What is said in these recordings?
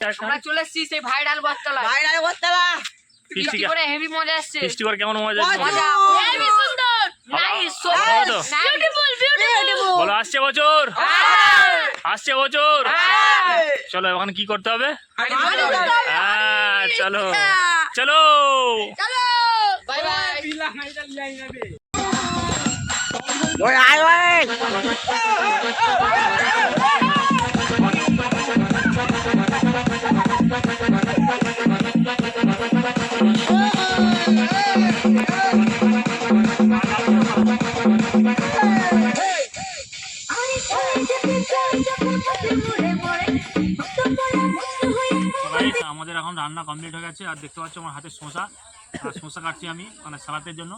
আমরা চলে এসেছি সেই ভাইরাল বটতলা ভাইরাল বটতলা বৃষ্টি করে হেভি মজা আসছে বৃষ্টি করে কেমন মজা মজা। মজা হেভি সুন্দর নাইস সো বিউটিফুল বিউটিফুল বলো আসছে বছর আসছে বছর চলো এখন কি করতে হবে হ্যাঁ চলো চলো চলো বাই বাই ওই আয় ওই রান্না কমপ্লিট হয়ে গেছে। আর দেখতে পাচ্ছ আমার হাতে শসা। আর শসা কাটছি আমি মানে সালাতের জন্য।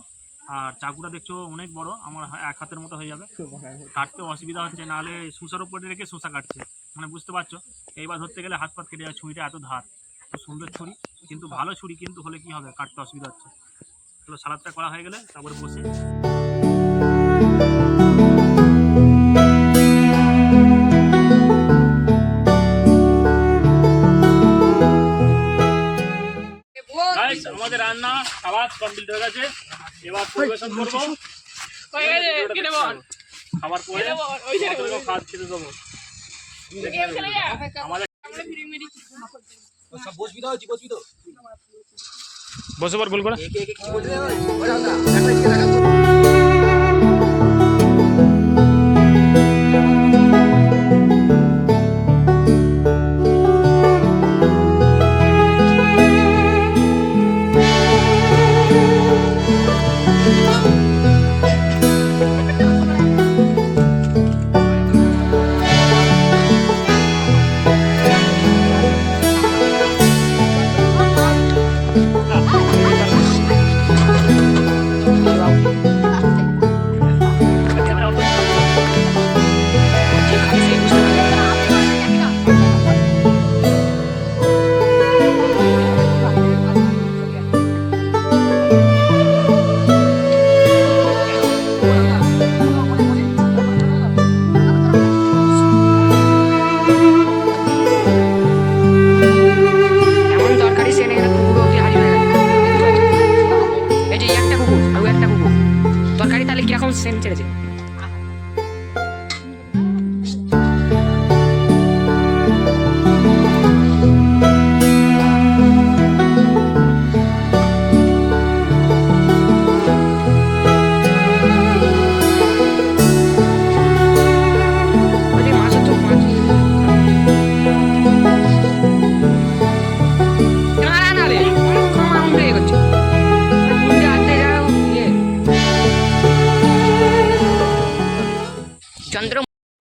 আর চাকুটা দেখছ অনেক বড়। আমার এক হাতের মতো হয়ে যাবে। কাটতে অসুবিধা হচ্ছে নাহলে শসার উপরে রেখে শসা কাটছে। মানে বুঝতে পারছ? এইবার ধরতে গেলে হাত পাত কেটে যায় ছুরিটা এত ধার। খুব সুন্দর ছুরি কিন্তু ভালো ছুরি কিন্তু হলে কি হবে? কাটতে অসুবিধা হচ্ছে। তাহলে সালাদটা করা হয়ে গেলে তারপরে বসে। আমাদের রান্না খাবার কমপ্লিট হয়ে গেছে। এবার পরিবেশন করব। খাবার পরে তোমাদেরকেও খেতে দেবো। বসে পর গোল করে।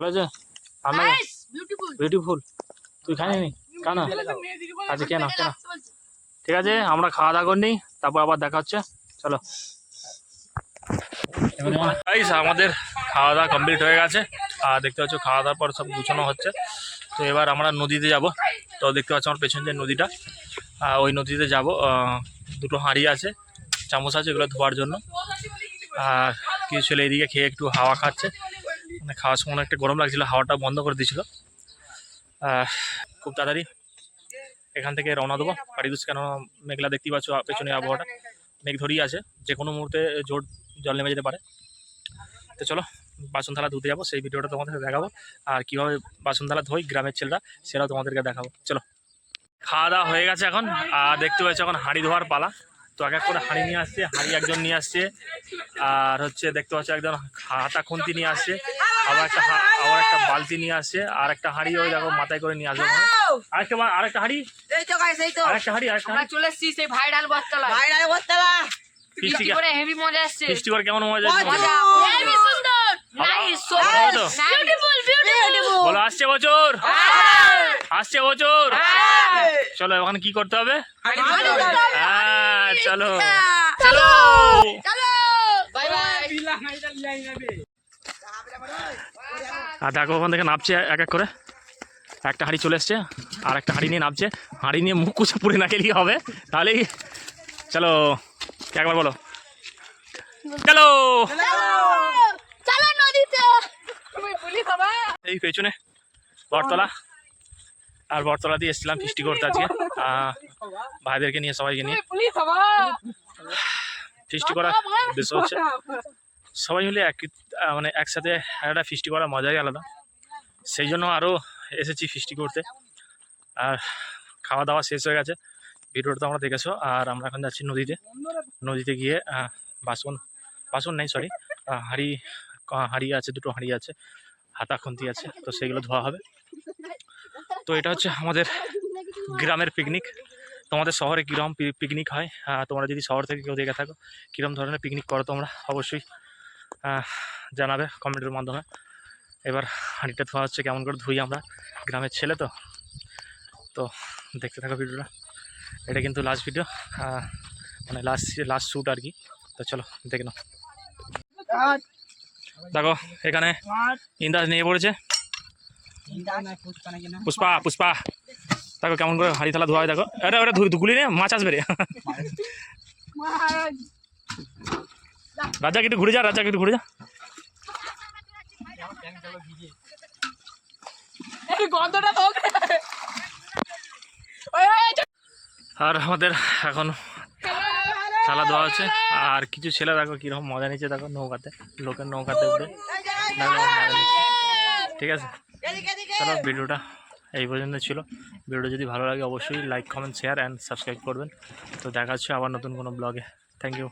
চন্দ্র ঠিক আছে বিউটিফুল তুই কেন আচ্ছা কেন কেন ঠিক আছে আমরা খাওয়া দাওয়া করে তারপর আবার দেখা হচ্ছে। চলো। আমাদের খাওয়া দাওয়া কমপ্লিট হয়ে গেছে। আর দেখতে পাচ্ছ খাওয়া দাওয়ার পর সব গুছানো হচ্ছে। তো এবার আমরা নদীতে যাব। তো দেখতে পাচ্ছ আমার পেছন যে নদীটা। আহ, ওই নদীতে যাব। দুটো হাঁড়ি আছে চামচ আছে এগুলো ধোয়ার জন্য। আর কিছু ছেলে এদিকে খেয়ে একটু হাওয়া খাচ্ছে। খাওয়ার সময় একটা গরম লাগছিল, হাওয়াটা বন্ধ করে দিয়েছিল। খুব তাড়াতাড়ি এখান থেকে রওনা দেবো। বাড়ি পারিদুস কেন মেঘলা দেখতেই পাচ্ছ পেছনে আবহাওয়াটা? মেঘ ধরেই আছে, যে কোনো মুহূর্তে জোর জল নেমে যেতে পারে। তো চলো বাসন থালা ধুতে যাব, সেই ভিডিওটা তোমাদের দেখাবো। আর কীভাবে বাসন থালা ধোই গ্রামের ছেলেরা সেটাও তোমাদেরকে দেখাবো। চলো। খাওয়া দাওয়া হয়ে গেছে এখন, আর দেখতে পাচ্ছ এখন হাঁড়ি ধোয়ার পালা। তো এক এক করে হাঁড়ি নিয়ে আসছে, হাঁড়ি একজন নিয়ে আসছে, আর হচ্ছে দেখতে পাচ্ছ একজন হাতা খুন্তি নিয়ে আসছে। আবার একটা হা- আবার একটা বালতি নিয়ে আসছে আর একটা হাঁড়ি ওই দেখো মাথায় করে নিয়ে আসবে আরেকটা আরেকটা হাঁড়ি? এই তো গাইস এই তো। আরেকটা হাঁড়ি আরেকটা হাঁড়ি। চলে এসেছি সেই ভাইরাল বটতলা। ভাইরাল বটতলা বৃষ্টি করে হেভি মজা আসছে। বৃষ্টি করে কেমন মজা মজা। মজা। হেভি সুন্দর। নাইস সো বিউটিফুল বিউটিফুল বলো আসছে বছর। আসছে বছর। চলো এখন কি করতে হবে? হ্যাঁ চলো। চলো। চলো বাই বাই আর দেখো ওখান থেকে নামছে এক এক করে। একটা হাঁড়ি চলে এসছে আর একটা হাঁড়ি নিয়ে নামছে। হাঁড়ি নিয়ে মুখ কুচা পুড়ে না গেলেই হবে। তাহলেই চলো একবার বলো? চলো! এই পেছনে বটতলা। আর বটতলা দিয়ে এসেছিলাম ফিস্টি করতে আজকে। ভাইদেরকে নিয়ে সবাইকে নিয়ে। ফিস্টি করা উদ্দেশ্য হচ্ছে। সবাই মিলে এক মানে একসাথে একটা ফিস্টি করার মজাই আলাদা। সেই জন্য আরও এসেছি ফিস্টি করতে। আর খাওয়া দাওয়া শেষ হয়ে গেছে। ভিডিওটা তো আমরা দেখেছ। আর আমরা এখন যাচ্ছি নদীতে। নদীতে গিয়ে বাসন বাসন নেই সরি হাঁড়ি হাঁড়ি আছে, দুটো হাঁড়ি আছে, হাতা খুন্তি আছে, তো সেগুলো ধোয়া হবে। তো এটা হচ্ছে আমাদের গ্রামের পিকনিক তোমাদের শহরে কীরকম পিকনিক হয়? তোমরা যদি শহর থেকে কেউ দেখে থাকো কীরকম ধরনের পিকনিক করো তোমরা? অবশ্যই জানাবে কমেন্টের মাধ্যমে। এবার হাঁড়িটা ধোয়া হচ্ছে, কেমন করে ধুই আমরা। গ্রামের ছেলে তো। তো দেখতে থাকো ভিডিওটা। এটা কিন্তু লাস্ট ভিডিও মানে লাস্ট লাস্ট শ্যুট আর কি। তো চলো, দেখে নাও। দেখো, এখানে ইন্দাজ নিয়ে পড়েছে। পুষ্পা পুষ্পা। দেখো কেমন করে হাড়ি থালা ধোয়া হয়, দেখো। আরে ওরা ধুগুলি রে, মাছ আসবে রে। রাজা একটু ঘুরে যা রাজা একটু ঘুরে যা। আর আমাদের এখন থালা দেওয়া হচ্ছে। আর কিছু ছেলে দেখো কীরকম মজা নিচ্ছে দেখো নৌকাতে লোকের নৌকাতে উঠে। ঠিক আছে। চলো ভিডিওটা এই পর্যন্ত ছিল। ভিডিওটা যদি ভালো লাগে অবশ্যই like comment share and subscribe করবেন। তো দেখা হচ্ছে আবার নতুন কোনো ব্লগে থ্যাংক ইউ